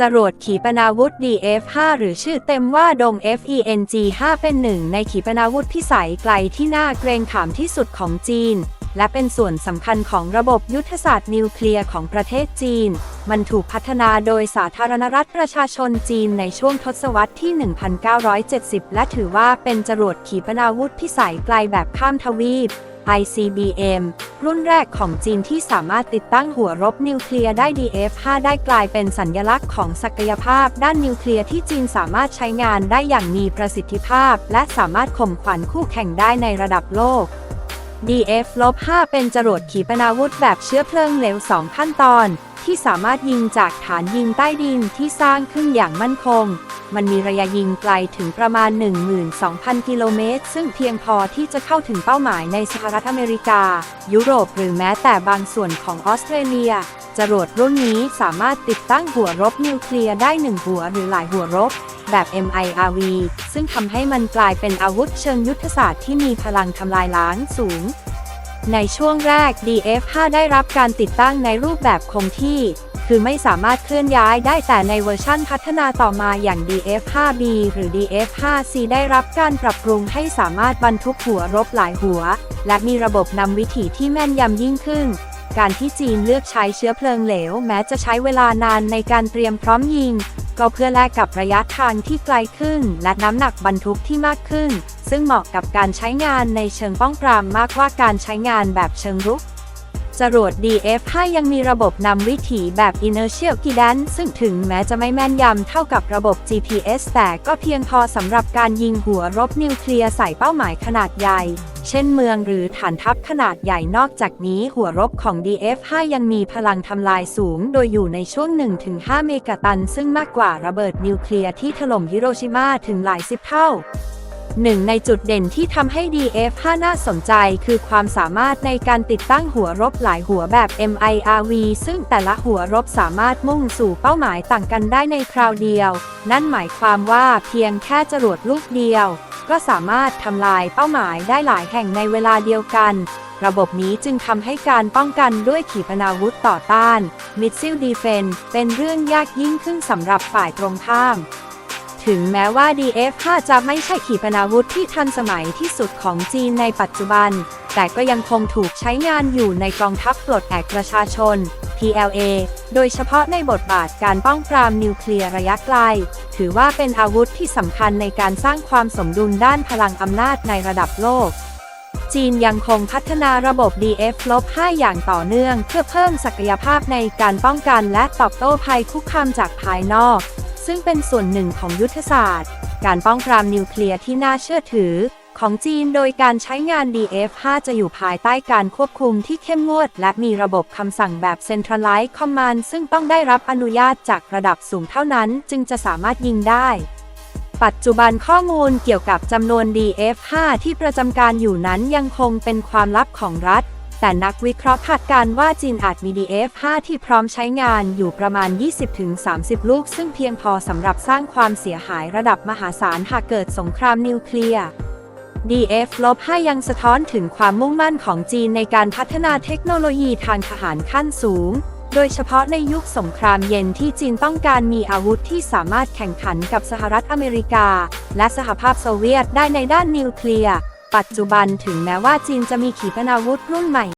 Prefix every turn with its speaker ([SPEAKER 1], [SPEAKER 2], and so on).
[SPEAKER 1] จรวดขีปนาวุธ DF-5 หรือชื่อเต็มว่าดง FENG-5 เป็นหนึ่งในขีปนาวุธพิสัยไกลที่น่าเกรงขามที่สุดของจีน และเป็นส่วนสำคัญของระบบยุทธศาสตร์นิวเคลียร์ของประเทศจีน มันถูกพัฒนาโดยสาธารณรัฐประชาชนจีนในช่วงทศวรรษที่ 1970 และถือว่าเป็นจรวดขีปนาวุธพิสัยไกลแบบข้ามทวีป ICBM รุ่นแรกของจีนที่สามารถติดตั้งหัวรบนิวเคลียร์ได้ DF-5 ได้กลายเป็นสัญญลักษณ์ของศักยภาพ ด้านนิวเคลียร์ที่จีนสามารถใช้งานได้อย่างมีประสิทธิภาพ และสามารถข่มขวัญคู่แข่งได้ในระดับโลก DF-5 เป็นจรวดขีปนาวุธแบบเชื้อเพลิงเหลว 2 ขั้นตอน ที่สามารถยิงจากฐานยิงใต้ดินที่สร้างขึ้นอย่างมั่นคง มันมีระยะยิงไกลถึงประมาณ 12,000 กิโลเมตร ซึ่งเพียงพอที่จะเข้าถึงเป้าหมายในสหรัฐอเมริกา ยุโรปหรือแม้แต่บางส่วนของออสเตรเลีย จรวดรุ่นนี้สามารถติดตั้งหัวรบนิวเคลียร์ได้หนึ่งหัวหรือหลายหัวรบ แบบ MIRV ซึ่งทำให้มันกลายเป็นอาวุธเชิงยุทธศาสตร์ที่มีพลังทำลายล้างสูง ในช่วงแรก DF5 ได้รับการติดตั้งในรูปแบบคงที่ คือไม่สามารถเคลื่อนย้ายได้แต่ในเวอร์ชั่นพัฒนาต่อมาอย่าง DF5B หรือ DF5C ได้รับการปรับปรุงให้สามารถบรรทุกหัวรบหลายหัว และมีระบบนำวิถีที่แม่นยำยิ่งขึ้น การที่จีนเลือกใช้เชื้อเพลิงเหลว แม้จะใช้เวลานานในการเตรียมพร้อมยิง ก็เพื่อแลกกับระยะทางที่ไกลขึ้น และน้ำหนักบรรทุกที่มากขึ้น ซึ่งเหมาะกับการใช้งานในเชิงป้องปรามมากกว่าการใช้งานแบบเชิงรุกจรวด DF-5 ยังมีระบบนำวิถีแบบ Inertial Guidance ซึ่งถึงแม้จะไม่แม่นยำเท่ากับระบบ GPS แต่ก็เพียงพอสำหรับการยิงหัวรบนิวเคลียร์ใส่เป้าหมายขนาดใหญ่ เช่นเมืองหรือฐานทัพขนาดใหญ่นอกจากนี้หัวรบของ DF-5 ยังมีพลังทำลายสูง โดยอยู่ในช่วง 1-5 เมกะตัน ซึ่งมากกว่าระเบิดนิวเคลียร์ที่ถล่มฮิโรชิมาถึงหลายสิบเท่า หนึ่งในจุดเด่นที่ทำให้ DF5 น่าสนใจคือความสามารถในการติดตั้งหัวรบหลายหัวแบบ MIRV ซึ่งแต่ละหัวรบสามารถมุ่งสู่เป้าหมายต่างกันได้ในคราวเดียว นั่นหมายความว่าเพียงแค่จรวดลูกเดียว ก็สามารถทำลายเป้าหมายได้หลายแห่งในเวลาเดียวกัน ระบบนี้จึงทำให้การป้องกันด้วยขีปนาวุธต่อต้าน Missile Defense เป็นเรื่องยากยิ่งขึ้นสำหรับฝ่ายตรงข้าม ถึงแม้ว่า DF-5 จะไม่ใช่ขีปนาวุธที่ทันสมัยที่สุดของจีนในปัจจุบัน แต่ก็ยังคงถูกใช้งานอยู่ในกองทัพปลดแอกประชาชน PLA โดยเฉพาะในบทบาทการป้องปรามนิวเคลียร์ระยะไกล ถือว่าเป็นอาวุธที่สำคัญในการสร้างความสมดุลด้านพลังอำนาจในระดับโลก จีนยังคงพัฒนาระบบ DF-5 อย่างต่อเนื่อง เพื่อเพิ่มศักยภาพในการป้องกันและตอบโต้ภัยคุกคามจากภายนอก ซึ่งเป็นส่วนหนึ่งของยุทธศาสตร์ การป้องปรามนิวเคลียร์ที่น่าเชื่อถือ ของจีนโดยการใช้งาน DF-5 จะอยู่ภายใต้การควบคุมที่เข้มงวด และมีระบบคำสั่งแบบ Centralized Command ซึ่งต้องได้รับอนุญาตจากระดับสูงเท่านั้น จึงจะสามารถยิงได้ปัจจุบันข้อมูลเกี่ยวกับจำนวน DF-5 ที่ประจำการอยู่นั้นยังคงเป็นความลับของรัฐ แต่นักวิเคราะห์คาดการณ์ว่าจีนอาจมี DF-5 ที่พร้อมใช้งานอยู่ประมาณ 20-30 ลูก ซึ่งเพียงพอสำหรับสร้างความเสียหายระดับมหาศาลหากเกิดสงครามนิวเคลียร์ DF-5 ยังสะท้อนถึงความมุ่งมั่นของจีนในการพัฒนาเทคโนโลยีทางทหารขั้นสูง โดยเฉพาะในยุคสงครามเย็นที่จีนต้องการมีอาวุธที่สามารถแข่งขันกับสหรัฐอเมริกา และสหภาพโซเวียตได้ในด้านนิวเคลียร์ ปัจจุบันถึงแม้ว่าจีนจะมีขีปนาวุธรุ่นใหม่